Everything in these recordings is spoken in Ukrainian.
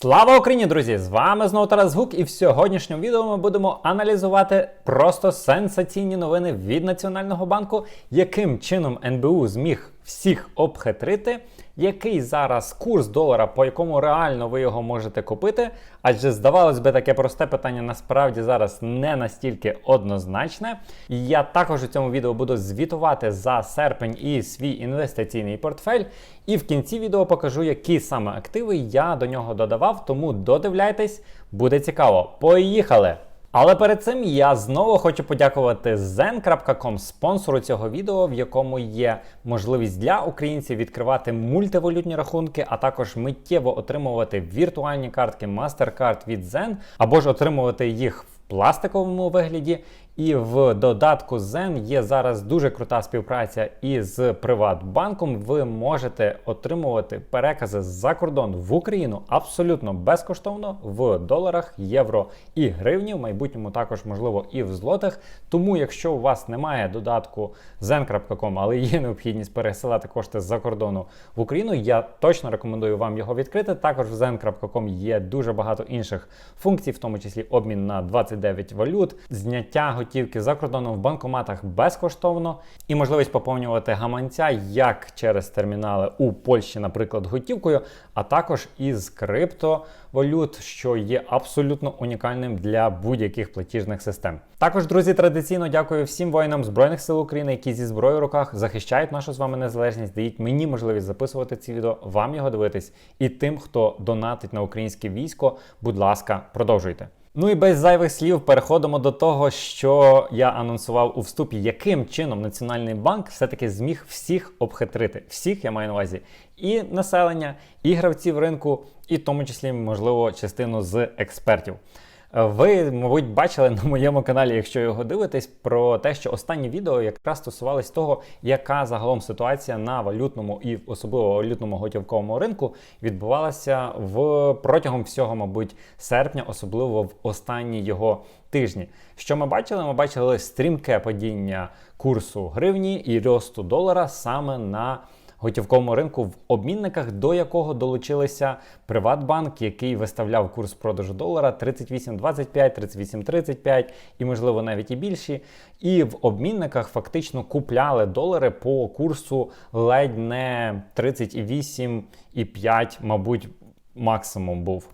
Слава Україні, друзі! З вами знову Тарас Гук, і в сьогоднішньому відео ми будемо аналізувати просто сенсаційні новини від Національного банку, яким чином НБУ зміг всіх обхитрити, який зараз курс долара, по якому реально ви його можете купити. Адже здавалось би, таке просте питання насправді зараз не настільки однозначне. Я також у цьому відео буду звітувати за серпень і свій інвестиційний портфель. І в кінці відео покажу, які саме активи я до нього додавав. Тому додивляйтесь, буде цікаво. Поїхали! Але перед цим я знову хочу подякувати zen.com, спонсору цього відео, в якому є можливість для українців відкривати мультивалютні рахунки, а також миттєво отримувати віртуальні картки MasterCard від Zen, або ж отримувати їх в пластиковому вигляді. І в додатку Zen є зараз дуже крута співпраця із Приватбанком. Ви можете отримувати перекази з-за кордону в Україну абсолютно безкоштовно в доларах, євро і гривні. В майбутньому також можливо і в злотих. Тому, якщо у вас немає додатку zen.com, але є необхідність пересилати кошти з-за кордону в Україну, я точно рекомендую вам його відкрити. Також в zen.com є дуже багато інших функцій, в тому числі обмін на 29 валют, зняття готівки за кордоном в банкоматах безкоштовно і можливість поповнювати гаманця як через термінали у Польщі, наприклад, готівкою, а також із криптовалют, що є абсолютно унікальним для будь-яких платіжних систем. Також, друзі, традиційно дякую всім воїнам Збройних сил України, які зі зброєю в руках захищають нашу з вами незалежність, дають мені можливість записувати ці відео, вам його дивитись, і тим, хто донатить на українське військо, будь ласка, продовжуйте. Ну і без зайвих слів переходимо до того, що я анонсував у вступі, яким чином Національний банк все-таки зміг всіх обхитрити. Всіх я маю на увазі і населення, і гравців ринку, і в тому числі, можливо, частину з експертів. Ви, мабуть, бачили на моєму каналі, якщо його дивитесь, про те, що останні відео якраз стосувалось того, яка загалом ситуація на валютному і особливо валютному готівковому ринку відбувалася в протягом всього, мабуть, серпня, особливо в останні його тижні. Що ми бачили? Ми бачили стрімке падіння курсу гривні і росту долара саме на готівковому ринку в обмінниках, до якого долучилися Приватбанк, який виставляв курс продажу долара 38,25, 38,35 і, можливо, навіть і більші. І в обмінниках фактично купляли долари по курсу ледь не 38,5, мабуть, максимум був.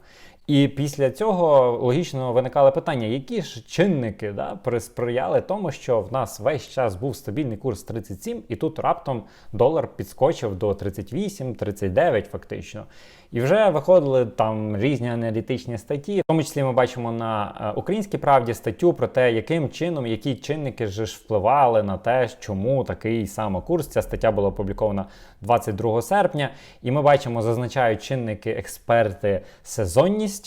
І після цього логічно виникали питання, які ж чинники да, присприяли тому, що в нас весь час був стабільний курс 37, і тут раптом долар підскочив до 38-39 фактично. І вже виходили там різні аналітичні статті. В тому числі ми бачимо на е, українській правді статтю про те, яким чином, які чинники ж впливали на те, чому такий саме курс. Ця стаття була опублікована 22 серпня. І ми бачимо, зазначають чинники експерти сезонність.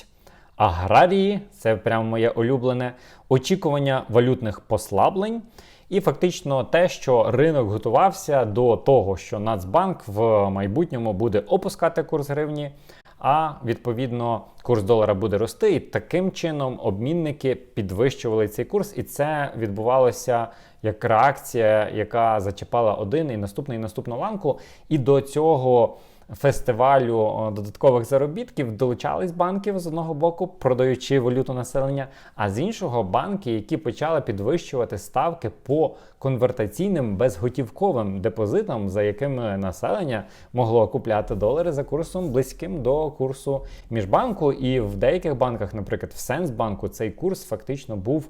Аграрії, це прямо моє улюблене, очікування валютних послаблень, і фактично те, що ринок готувався до того, що Нацбанк в майбутньому буде опускати курс гривні, а відповідно курс долара буде рости. І таким чином обмінники підвищували цей курс, і це відбувалося як реакція, яка зачіпала один і наступний і наступну ланку. І до цього фестивалю додаткових заробітків долучались банки з одного боку, продаючи валюту населення, а з іншого банки, які почали підвищувати ставки по конвертаційним безготівковим депозитам, за якими населення могло купляти долари за курсом близьким до курсу міжбанку. І в деяких банках, наприклад, в Сенсбанку, цей курс фактично був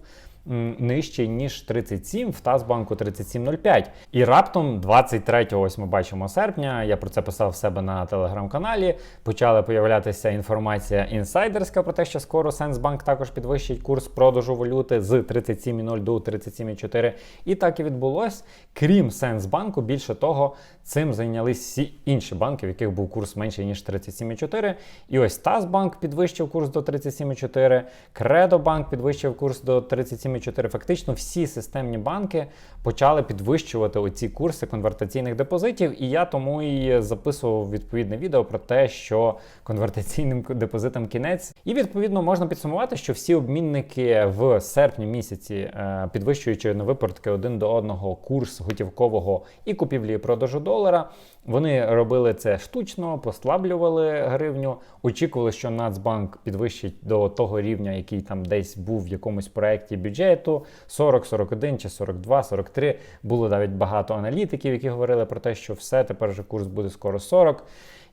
нижчий, ніж 37, в Тазбанку 37,05. І раптом 23 ось ми бачимо серпня, я про це писав в себе на телеграм-каналі. Почала появлятися інформація інсайдерська про те, що скоро Сенсбанк також підвищить курс продажу валюти з 37,0 до 37,4. І так і відбулось. Крім Сенсбанку, більше того, цим зайнялись всі інші банки, в яких був курс менший, ніж 37,4. І ось Тазбанк підвищив курс до 37,4, Кредобанк підвищив курс до 37,4. Фактично всі системні банки почали підвищувати оці курси конвертаційних депозитів. І я тому і записував відповідне відео про те, що конвертаційним депозитам кінець. І відповідно можна підсумувати, що всі обмінники в серпні місяці, е, підвищуючи на випадки один до одного курс готівкового і купівлі і продажу доларів, долара. Вони робили це штучно, послаблювали гривню, очікували, що Нацбанк підвищить до того рівня, який там десь був в якомусь проєкті бюджету 40, 41 чи 42, 43. Було навіть багато аналітиків, які говорили про те, що все тепер же курс буде скоро 40.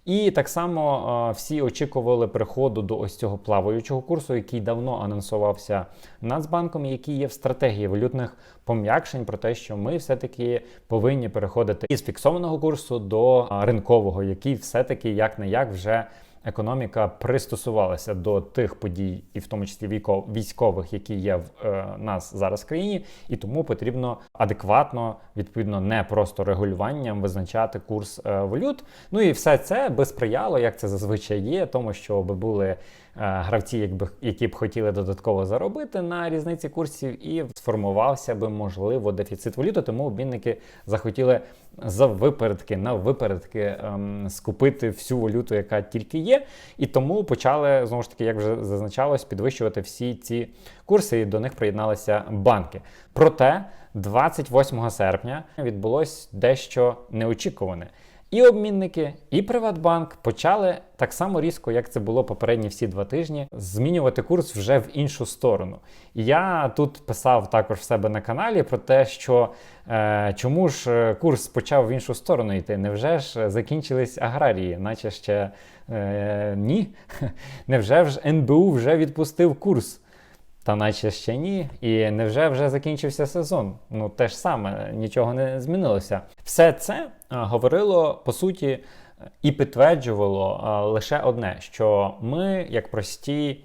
І так само всі очікували приходу до ось цього плаваючого курсу, який давно анонсувався Нацбанком, який є в стратегії валютних пом'якшень про те, що ми все-таки повинні переходити із фіксованого курсу до ринкового, який все-таки як не як вже. Економіка пристосувалася до тих подій, і в тому числі військових, які є в е, нас зараз в країні, і тому потрібно адекватно, відповідно, не просто регулюванням визначати курс е, валют. Ну і все це би сприяло, як це зазвичай є, тому що би були гравці, якби які б хотіли додатково заробити на різниці курсів, і сформувався би можливо дефіцит валюти. Тому обмінники захотіли за випередки на випередки ем, скупити всю валюту, яка тільки є, і тому почали знову ж таки, як вже зазначалось, підвищувати всі ці курси, і до них приєдналися банки. Проте 28 серпня відбулось дещо неочікуване. І обмінники, і Приватбанк почали так само різко, як це було попередні всі два тижні, змінювати курс вже в іншу сторону. І я тут писав також в себе на каналі про те, що е, чому ж е, курс почав в іншу сторону йти? Невже ж закінчились аграрії? Наче ще е, ні? Невже ж НБУ вже відпустив курс? Та наче ще ні. І невже вже закінчився сезон? Ну те ж саме, нічого не змінилося. Все це говорило по суті е, і підтверджувало лише одне: що ми, як прості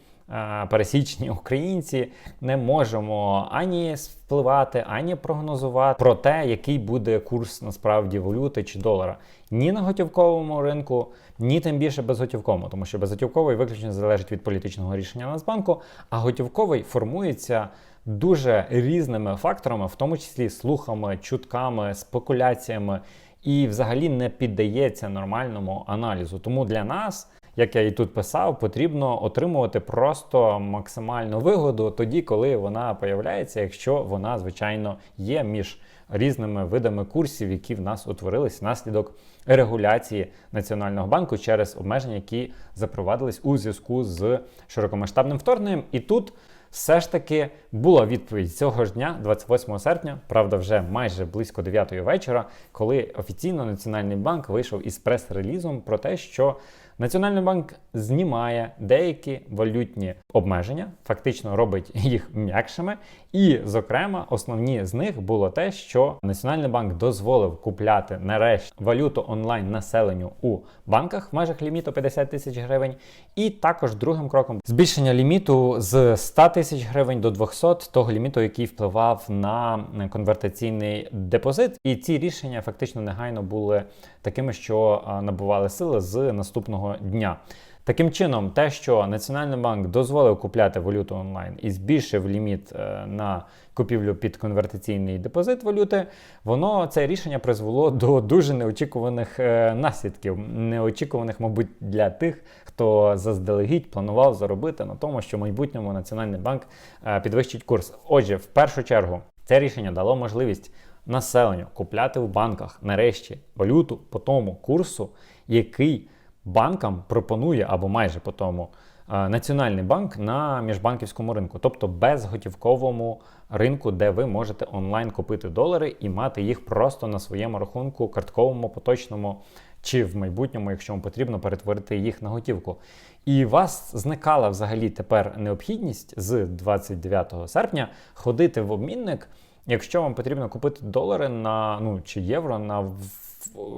пересічні українці, не можемо ані впливати, ані прогнозувати про те, який буде курс насправді валюти чи долара. Ні на готівковому ринку, ні тим більше безготівковому, тому що безготівковий виключно залежить від політичного рішення Нацбанку, а готівковий формується дуже різними факторами, в тому числі слухами, чутками, спекуляціями, і взагалі не піддається нормальному аналізу. Тому для нас. Як я і тут писав, потрібно отримувати просто максимальну вигоду тоді, коли вона появляється, якщо вона, звичайно, є між різними видами курсів, які в нас утворились внаслідок регуляції Національного банку через обмеження, які запровадились у зв'язку з широкомасштабним вторгненням. І тут все ж таки була відповідь цього ж дня, 28 серпня, правда, вже майже близько 9 вечора, коли офіційно Національний банк вийшов із прес-релізом про те, що Національний банк знімає деякі валютні обмеження, фактично робить їх м'якшими. І, зокрема, основні з них було те, що Національний банк дозволив купляти нарешті валюту онлайн населенню у банках в межах ліміту 50 тисяч гривень. І також другим кроком збільшення ліміту з 100 тисяч гривень до 200 того ліміту, який впливав на конвертаційний депозит. І ці рішення фактично негайно були такими, що набували сили з наступного дня. Таким чином, те, що Національний банк дозволив купляти валюту онлайн і збільшив ліміт е, на купівлю під конвертаційний депозит валюти, воно це рішення призвело до дуже неочікуваних е, наслідків, неочікуваних, мабуть, для тих, хто заздалегідь планував заробити на тому, що в майбутньому Національний банк е, підвищить курс. Отже, в першу чергу, це рішення дало можливість населенню купляти в банках нарешті валюту по тому курсу, який банкам пропонує або майже по тому е, Національний банк на міжбанківському ринку, тобто безготівковому ринку, де ви можете онлайн купити долари і мати їх просто на своєму рахунку, картковому, поточному. Чи в майбутньому, якщо вам потрібно, перетворити їх на готівку. І вас зникала взагалі тепер необхідність з 29 серпня ходити в обмінник, якщо вам потрібно купити долари на ну чи євро на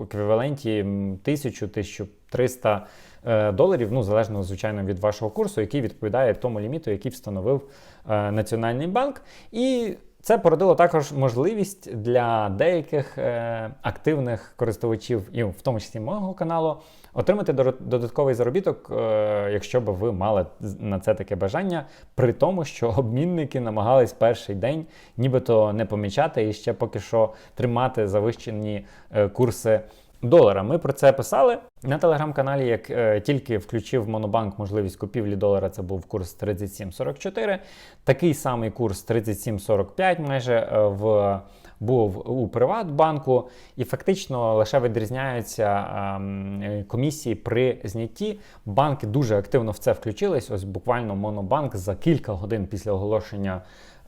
еквіваленті 1000-1300 е, доларів, ну залежно звичайно від вашого курсу, який відповідає тому ліміту, який встановив е, Національний банк. І це породило також можливість для деяких е, активних користувачів, і в тому числі мого каналу, отримати додатковий заробіток, е, якщо б ви мали на це таке бажання, при тому, що обмінники намагались перший день нібито не помічати і ще поки що тримати завищені е, курси долара. Ми про це писали. На телеграм-каналі, як е, тільки включив Монобанк можливість купівлі долара, це був курс 37,44. Такий самий курс 37,45 майже е, в. Був у Приватбанку, і фактично лише відрізняються е, комісії при знятті. Банки дуже активно в це включились. Ось буквально Монобанк за кілька годин після оголошення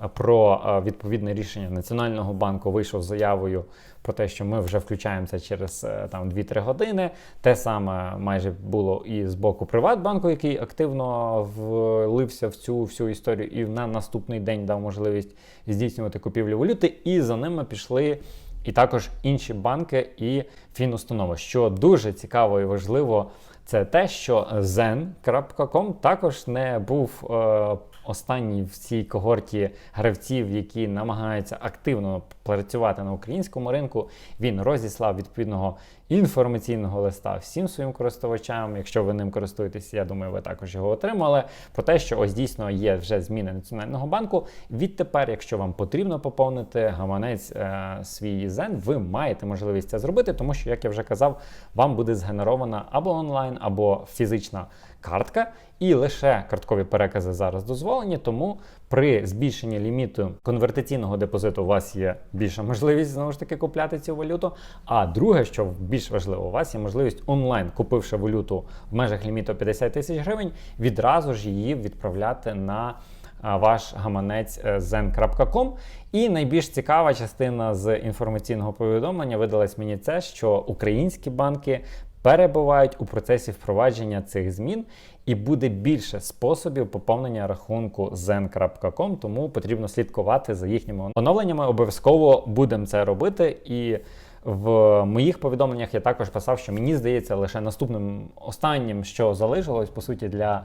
про е, відповідне рішення Національного банку вийшов заявою про те, що ми вже включаємося через е, там 2-3 години. Те саме майже було і з боку Приватбанку, який активно влився в цю всю історію, і на наступний день дав можливість здійснювати купівлю валюти. І за ними пішли. І також інші банки і фінустанови. Що дуже цікаво і важливо, це те, що zen.com також не був е, останній в цій когорті гравців, які намагаються активно працювати на українському ринку. Він розіслав відповідного інформаційного листа всім своїм користувачам. Якщо ви ним користуєтесь, я думаю, ви також його отримали. Про те, що ось дійсно є вже зміни Національного банку. Відтепер, якщо вам потрібно поповнити гаманець е, свій зен, ви маєте можливість це зробити, тому що, як я вже казав, вам буде згенерована або онлайн, або фізична картка, і лише карткові перекази зараз дозволені. Тому при збільшенні ліміту конвертаційного депозиту у вас є більша можливість знову ж таки купляти цю валюту. А друге, що більш важливо, у вас є можливість онлайн, купивши валюту в межах ліміту 50 тисяч гривень, відразу ж її відправляти на ваш гаманець е, zen.com. І найбільш цікава частина з інформаційного повідомлення видалась мені це, що українські банки перебувають у процесі впровадження цих змін, і буде більше способів поповнення рахунку zen.com, тому потрібно слідкувати за їхніми оновленнями. Обов'язково будемо це робити. І в моїх повідомленнях я також писав, що мені здається, лише наступним останнім, що залишилось по суті для е,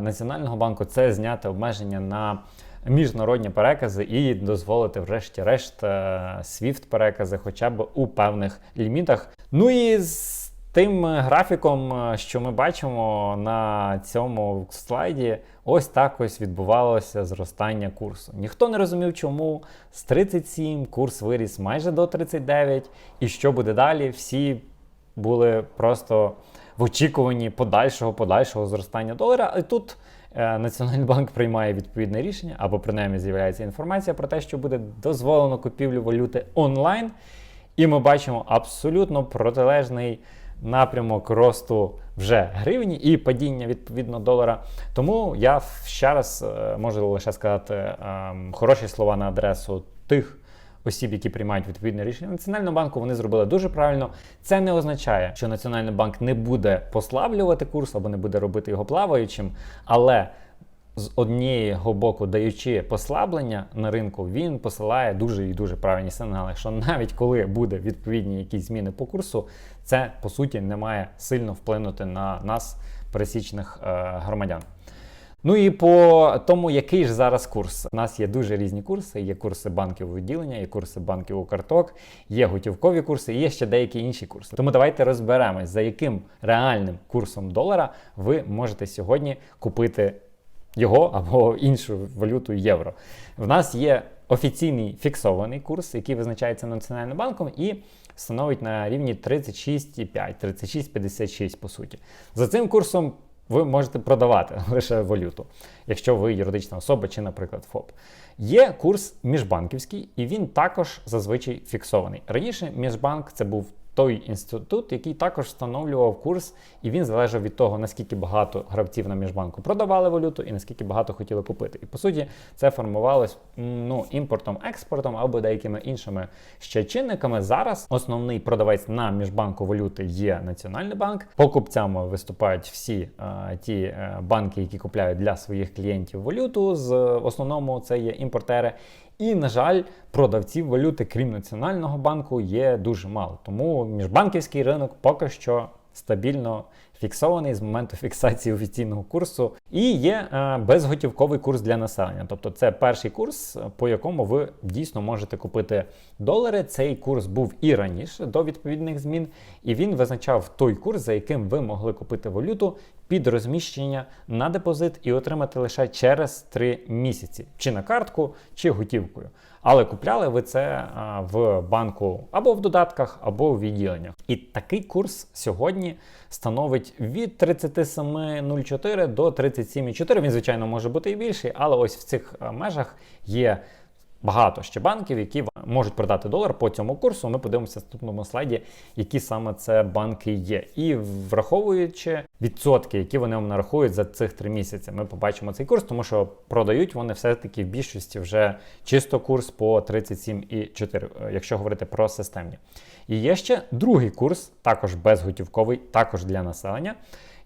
Національного банку, це зняти обмеження на міжнародні перекази і дозволити, врешті-решт, е, SWIFT перекази, хоча б у певних лімітах. Ну і тим графіком, е, що ми бачимо на цьому слайді, ось так ось відбувалося зростання курсу. Ніхто не розумів, чому з 37 курс виріс майже до 39, і що буде далі. Всі були просто в очікуванні подальшого подальшого зростання долара. І тут е, Національний банк приймає відповідне рішення, або принаймні з'являється інформація про те, що буде дозволено купівлю валюти онлайн. І ми бачимо абсолютно протилежний напрямок росту вже гривні і падіння відповідно долара. Тому я ще раз е, можу лише сказати ем, хороші слова на адресу тих. Осіб, які приймають відповідне рішення Національного банку, вони зробили дуже правильно. Це не означає, що Національний банк не буде послаблювати курс або не буде робити його плаваючим, але з однієго боку, даючи послаблення на ринку, він посилає дуже і дуже правильні сигнали, що навіть коли буде відповідні якісь зміни по курсу, це по суті не має сильно вплинути на нас, пересічних е, громадян. Ну і по тому, який ж зараз курс. У нас є дуже різні курси. Є курси банків відділення, є курси банків у карток, є готівкові курси, є ще деякі інші курси. Тому давайте розберемось, за яким реальним курсом долара ви можете сьогодні купити його або іншу валюту євро. В нас є офіційний фіксований курс, який визначається Національним банком, і становить на рівні 36,5, 36,56 по суті. За цим курсом. Ви можете продавати лише валюту, якщо ви юридична особа чи, наприклад, ФОП. Є курс міжбанківський, і він також зазвичай фіксований. Раніше міжбанк це був той інститут, який також встановлював курс, і він залежав від того, наскільки багато гравців на міжбанку продавали валюту і наскільки багато хотіли купити. І по суті, це формувалось ну, імпортом, експортом або деякими іншими ще чинниками. Зараз основний продавець на міжбанку валюти є Національний банк. Покупцями виступають всі а, ті а, банки, які купляють для своїх клієнтів валюту. З основному це є імпортери. І, на жаль, продавців валюти, крім Національного банку, є дуже мало. Тому міжбанківський ринок поки що стабільно фіксований з моменту фіксації офіційного курсу. І є е, безготівковий курс для населення. Тобто це перший курс, по якому ви дійсно можете купити долари. Цей курс був і раніше до відповідних змін, і він визначав той курс, за яким ви могли купити валюту під розміщення на депозит і отримати лише через 3 місяці, чи на картку, чи готівкою. Але купляли ви це в банку або в додатках, або в відділеннях. І такий курс сьогодні становить від 37,04 до 37,4. Він, звичайно, може бути і більший, але ось в цих межах є. Багато ще банків, які можуть продати долар по цьому курсу. Ми подивимося в наступному слайді, які саме це банки є. І враховуючи відсотки, які вони вам нарахують за цих три місяці, ми побачимо цей курс, тому що продають вони все-таки в більшості вже чисто курс по 37,4, якщо говорити про системні. І є ще другий курс, також безготівковий, також для населення,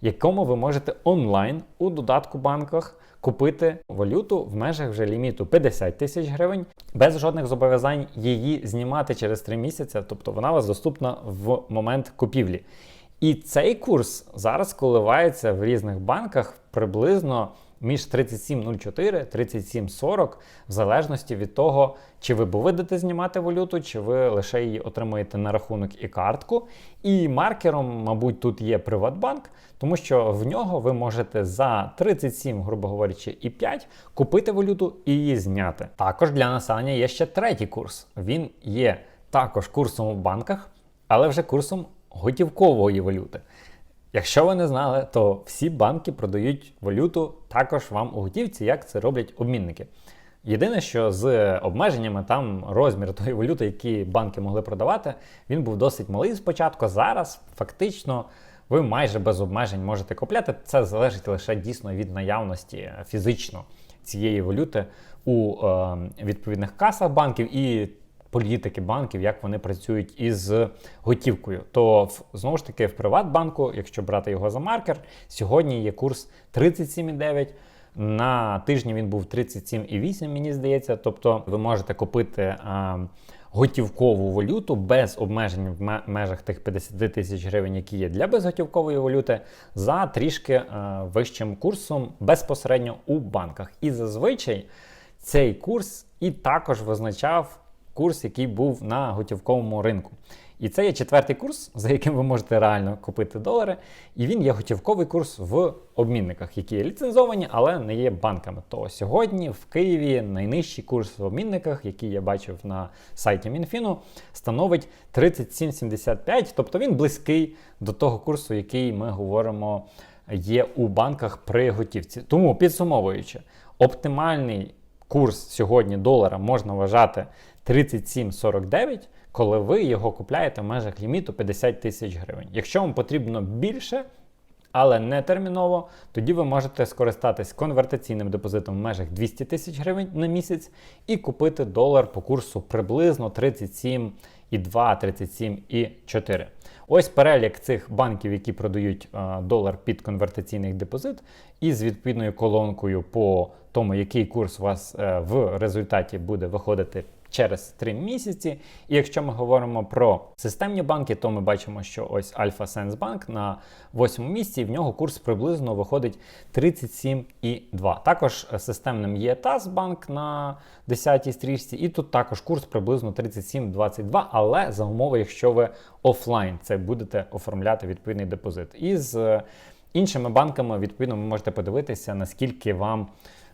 якому ви можете онлайн у додатку банках купити валюту в межах вже ліміту 50 тисяч гривень, без жодних зобов'язань її знімати через 3 місяці, тобто вона у вас доступна в момент купівлі. І цей курс зараз коливається в різних банках приблизно між 37,04 37,40, в залежності від того, чи ви будете знімати валюту, чи ви лише її отримуєте на рахунок і картку. І маркером, мабуть, тут є Приватбанк, тому що в нього ви можете за 37, грубо говорячи, і 5 купити валюту і її зняти. Також для населення є ще третій курс. Він є також курсом у банках, але вже курсом готівкової валюти. Якщо ви не знали, то всі банки продають валюту також вам у готівці, як це роблять обмінники. Єдине, що з обмеженнями там розмір тої валюти, які банки могли продавати, він був досить малий спочатку. Зараз фактично ви майже без обмежень можете купляти. Це залежить лише дійсно від наявності фізично цієї валюти у е, відповідних касах банків і політики банків, як вони працюють із готівкою. То знову ж таки в Приватбанку, якщо брати його за маркер, сьогодні є курс 37,9. На тижні він був 37,8, мені здається. Тобто ви можете купити а, готівкову валюту без обмежень в межах тих 50 тисяч гривень, які є для безготівкової валюти, за трішки а, вищим курсом безпосередньо у банках. І зазвичай цей курс і також визначав курс, який був на готівковому ринку. І це є четвертий курс, за яким ви можете реально купити долари. І він є готівковий курс в обмінниках, які є ліцензовані, але не є банками. То сьогодні в Києві найнижчий курс в обмінниках, який я бачив на сайті Мінфіну, становить 37,75, тобто він близький до того курсу, який ми говоримо є у банках при готівці. Тому підсумовуючи, оптимальний курс сьогодні долара можна вважати 37,49, коли ви його купляєте в межах ліміту 50 тисяч гривень. Якщо вам потрібно більше, але не терміново, тоді ви можете скористатись конвертаційним депозитом в межах 200 тисяч гривень на місяць і купити долар по курсу приблизно 37,2, 37,4. Ось перелік цих банків, які продають а, долар під конвертаційний депозит, і з відповідною колонкою по тому, який курс у вас е, в результаті буде виходити через 3 місяці. І якщо ми говоримо про системні банки, то ми бачимо, що ось Alpha Sense Bank на 8 місці, і в нього курс приблизно виходить 37,2. Також системним є TAS Банк на 10-й стрічці, і тут також курс приблизно 37,22, але за умови, якщо ви офлайн це будете оформляти відповідний депозит. І з іншими банками, відповідно, ви можете подивитися, наскільки вам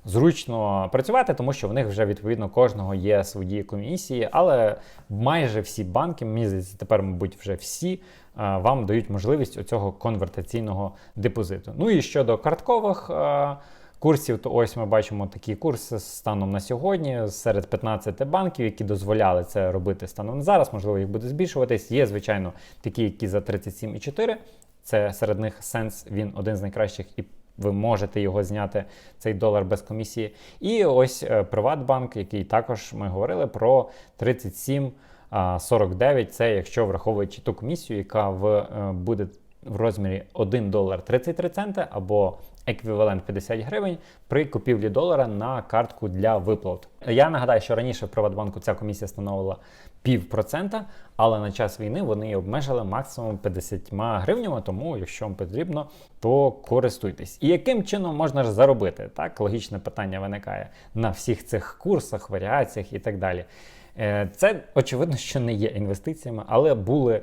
зручно працювати, тому що в них вже відповідно кожного є свої комісії, але майже всі банки, мені здається, тепер, мабуть, вже всі е, вам дають можливість оцього конвертаційного депозиту. Ну і щодо карткових. Е, курсів, то ось ми бачимо такі курси станом на сьогодні серед 15 банків, які дозволяли це робити станом на зараз. Можливо, їх буде збільшуватись. Є, звичайно, такі, які за 37,4. Це серед них сенс, він один з найкращих і ви можете його зняти, цей долар без комісії. І ось е, Приватбанк, який також ми говорили про 37. 49 це якщо враховуючи ту комісію, яка в е, буде в розмірі 1 долар 33 центи або еквівалент 50 гривень при купівлі долара на картку для виплат. Я нагадаю, що раніше в Приватбанку ця комісія становила пів процента, але на час війни вони обмежили максимум 50 гривнями, тому якщо вам потрібно, то користуйтесь. І яким чином можна ж заробити? Так, логічне питання виникає на всіх цих курсах, варіаціях і так далі. Е, це очевидно, що не є інвестиціями, але були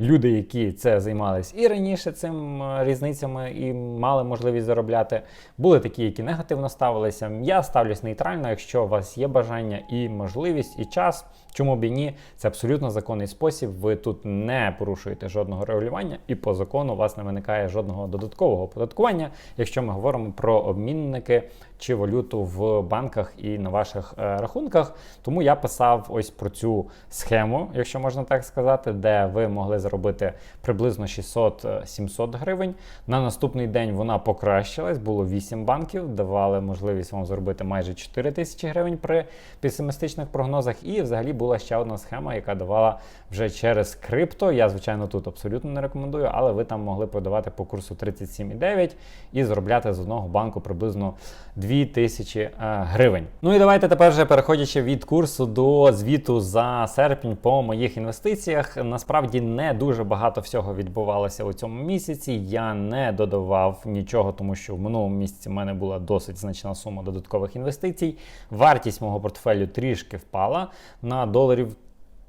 люди, які це займались і раніше цим е, різницями і мали можливість заробляти. Були такі, які негативно ставилися. Я ставлюсь нейтрально, якщо у вас є бажання і можливість, і час. Чому б і ні? Це абсолютно законний спосіб. Ви тут не порушуєте жодного регулювання, і по закону у вас не виникає жодного додаткового оподаткування, якщо ми говоримо про обмінники чи валюту в банках і на ваших е, рахунках. Тому я писав ось про цю схему, якщо можна так сказати, де ви могли заробити приблизно 600-700 гривень. На наступний день вона покращилась, було 8 банків, давали можливість вам заробити майже 4 тисячі гривень при песимістичних прогнозах. І взагалі була ще одна схема, яка давала вже через крипто. Я, звичайно, тут абсолютно не рекомендую, але ви там могли продавати по курсу 37,9 і заробляти з одного банку приблизно 2 тисячі е, гривень. Ну і давайте тепер вже переходячи від курсу до звіту за серпень по моїх інвестиціях. Насправді не дуже багато всього відбувалося у цьому місяці. Я не додавав нічого, тому що в минулому місяці в мене була досить значна сума додаткових інвестицій. Вартість мого портфелю трішки впала на доларів.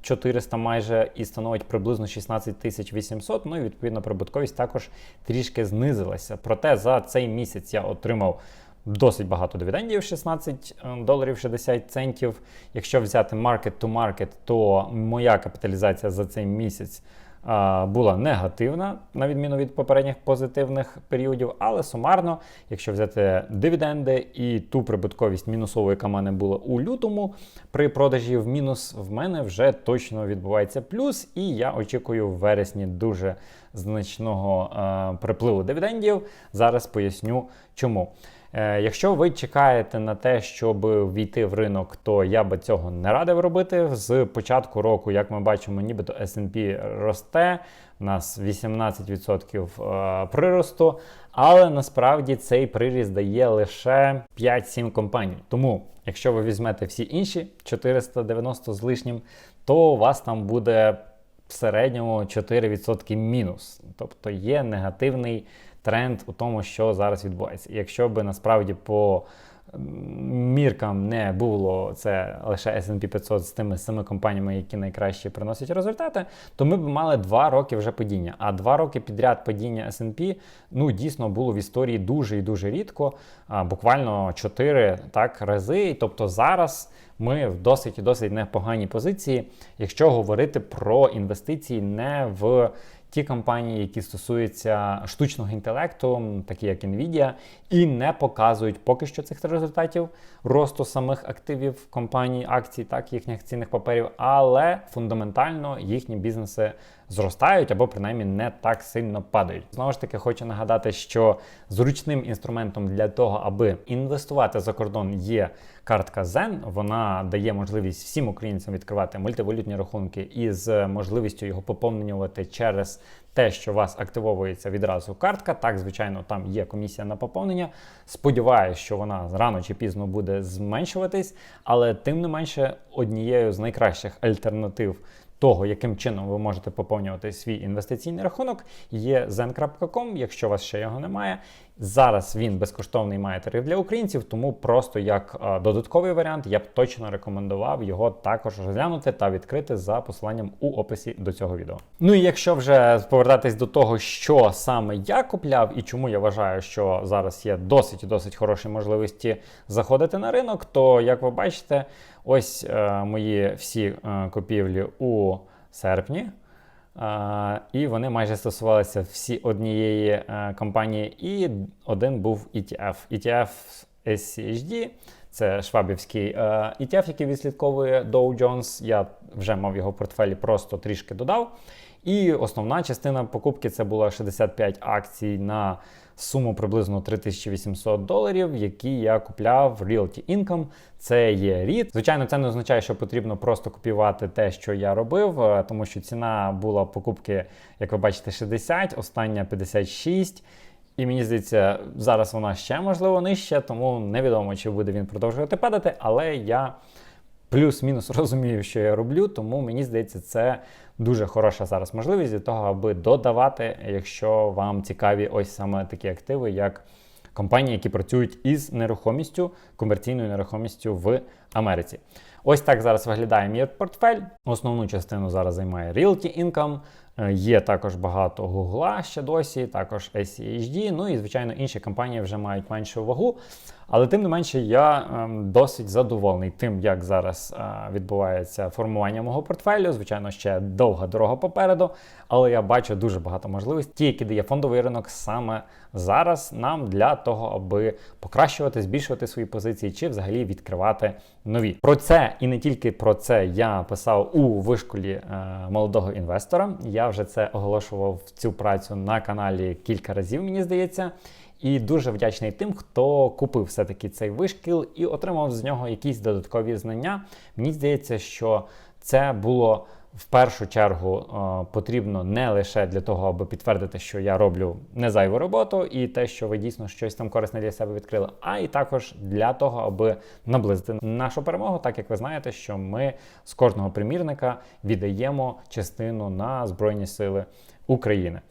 400 майже і становить приблизно 16 тисяч 800, ну і відповідно прибутковість також трішки знизилася. Проте за цей місяць я отримав досить багато дивідендів 16 доларів 60 центів. Якщо взяти market to market, то моя капіталізація за цей місяць а, була негативна, на відміну від попередніх позитивних періодів. Але сумарно, якщо взяти дивіденди і ту прибутковість мінусову, яка в мене була у лютому, при продажі в мінус в мене вже точно відбувається плюс, і я очікую в вересні дуже значного а, припливу дивідендів. Зараз поясню чому. Е, Якщо ви чекаєте на те, щоб війти в ринок, то я би цього не радив робити. З початку року, як ми бачимо, нібито S&P росте, у нас 18% е, приросту, але насправді цей приріст дає лише 5-7 компаній. Тому, якщо ви візьмете всі інші 490 з лишнім, то у вас там буде в середньому 4% мінус. Тобто є негативний тренд у тому, що зараз відбувається. І якщо би насправді по міркам не було це лише S&P 500 з тими семи компаніями, які найкраще приносять результати, то ми б мали два роки вже падіння. А два роки підряд падіння S&P, ну дійсно було в історії дуже і дуже рідко, а, буквально чотири так рази. Тобто зараз ми в досить і досить непоганій позиції, якщо говорити про інвестиції не в ті компанії, які стосуються штучного інтелекту, такі як Nvidia, і не показують поки що цих результатів росту самих активів компаній, акцій, так їхніх цінних паперів, але фундаментально їхні бізнеси зростають або принаймні не так сильно падають. Знову ж таки, хочу нагадати, що зручним інструментом для того, аби інвестувати за кордон, є картка Zen. Вона дає можливість всім українцям відкривати мультивалютні рахунки із можливістю його поповнювати через те, що у вас активовується відразу картка. Так, звичайно, там є комісія на поповнення. Сподіваюсь, що вона рано чи пізно буде зменшуватись, але тим не менше однією з найкращих альтернатив. Того, яким чином ви можете поповнювати свій інвестиційний рахунок, є zen.com, якщо у вас ще його немає. Зараз він безкоштовний має тариф для українців, тому просто як додатковий варіант я б точно рекомендував його також розглянути та відкрити за посиланням у описі до цього відео. Ну і якщо вже повертатись до того, що саме я купляв і чому я вважаю, що зараз є досить досить хороші можливості заходити на ринок, то як ви бачите, ось е, мої всі е, купівлі у серпні. І вони майже стосувалися всі однієї uh, компанії, і один був ETF. ETF SCHD, це швабівський uh, ETF, який відслідковує Dow Jones. Я вже мав його в портфелі, просто трішки додав. І основна частина покупки це була 65 акцій на суму приблизно 3800 доларів, які я купляв в Realty Income. Це є REIT. Звичайно, це не означає, що потрібно просто купувати те, що я робив, е, тому що ціна була покупки, як ви бачите, 60, остання 56. І мені здається, зараз вона ще можливо нижча, тому невідомо, чи буде він продовжувати падати, але я плюс-мінус розумію, що я роблю, тому мені здається, це дуже хороша зараз можливість для того, аби додавати, якщо вам цікаві ось саме такі активи, як компанії, які працюють із нерухомістю, комерційною нерухомістю в Америці. Ось так зараз виглядає мій портфель. Основну частину зараз займає Realty Income. Е, Є також багато Google ще досі, також SCHD, ну і звичайно інші компанії вже мають меншу вагу. Але тим не менше, я ем, досить задоволений тим, як зараз е, відбувається формування мого портфелю. Звичайно, ще довга дорога попереду, але я бачу дуже багато можливостей, ті, які дає фондовий ринок саме зараз нам для того, аби покращувати, збільшувати свої позиції чи взагалі відкривати нові. Про це і не тільки про це я писав у вишколі е, молодого інвестора. Я вже це оголошував цю працю на каналі кілька разів, мені здається. І дуже вдячний тим, хто купив все-таки цей вишкіл і отримав з нього якісь додаткові знання. Мені здається, що це було в першу чергу е, потрібно не лише для того, аби підтвердити, що я роблю не зайву роботу, і те, що ви дійсно щось там корисне для себе відкрили, а і також для того, аби наблизити нашу перемогу, так як ви знаєте, що ми з кожного примірника віддаємо частину на Збройні Сили України.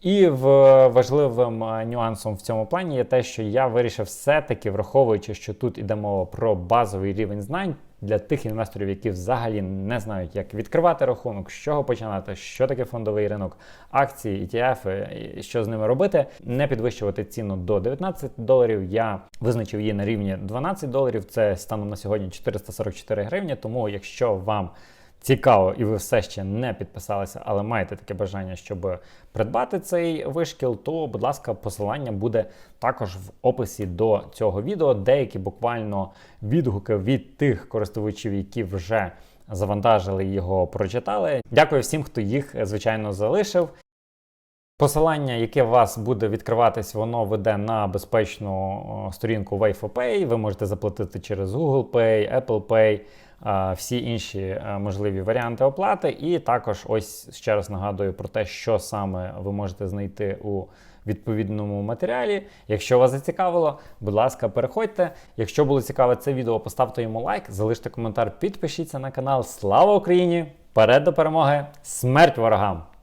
І в важливим е, нюансом в цьому плані є те, що я вирішив все-таки, враховуючи, що тут іде мова про базовий рівень знань для тих інвесторів, які взагалі не знають, як відкривати рахунок, з чого починати, що таке фондовий ринок, акції, ETF, і що з ними робити, не підвищувати ціну до 19 доларів. Я визначив її на рівні 12 доларів. Це станом на сьогодні 444 гривні. Тому, якщо вам цікаво, і ви все ще не підписалися, але маєте таке бажання, щоб придбати цей вишкіл, то, будь ласка, посилання буде також в описі до цього відео. Деякі буквально відгуки від тих користувачів, які вже завантажили його, прочитали. Дякую всім, хто їх, звичайно, залишив. Посилання, яке у вас буде відкриватись, воно веде на безпечну сторінку Wayfopay. Ви можете заплатити через Google Pay, Apple Pay, всі інші е, можливі варіанти оплати. І також ось ще раз нагадую про те, що саме ви можете знайти у відповідному матеріалі. Якщо вас зацікавило, будь ласка, переходьте. Якщо було цікаве це відео, поставте йому лайк, залиште коментар, підпишіться на канал. Слава Україні! Перед до перемоги! Смерть ворогам!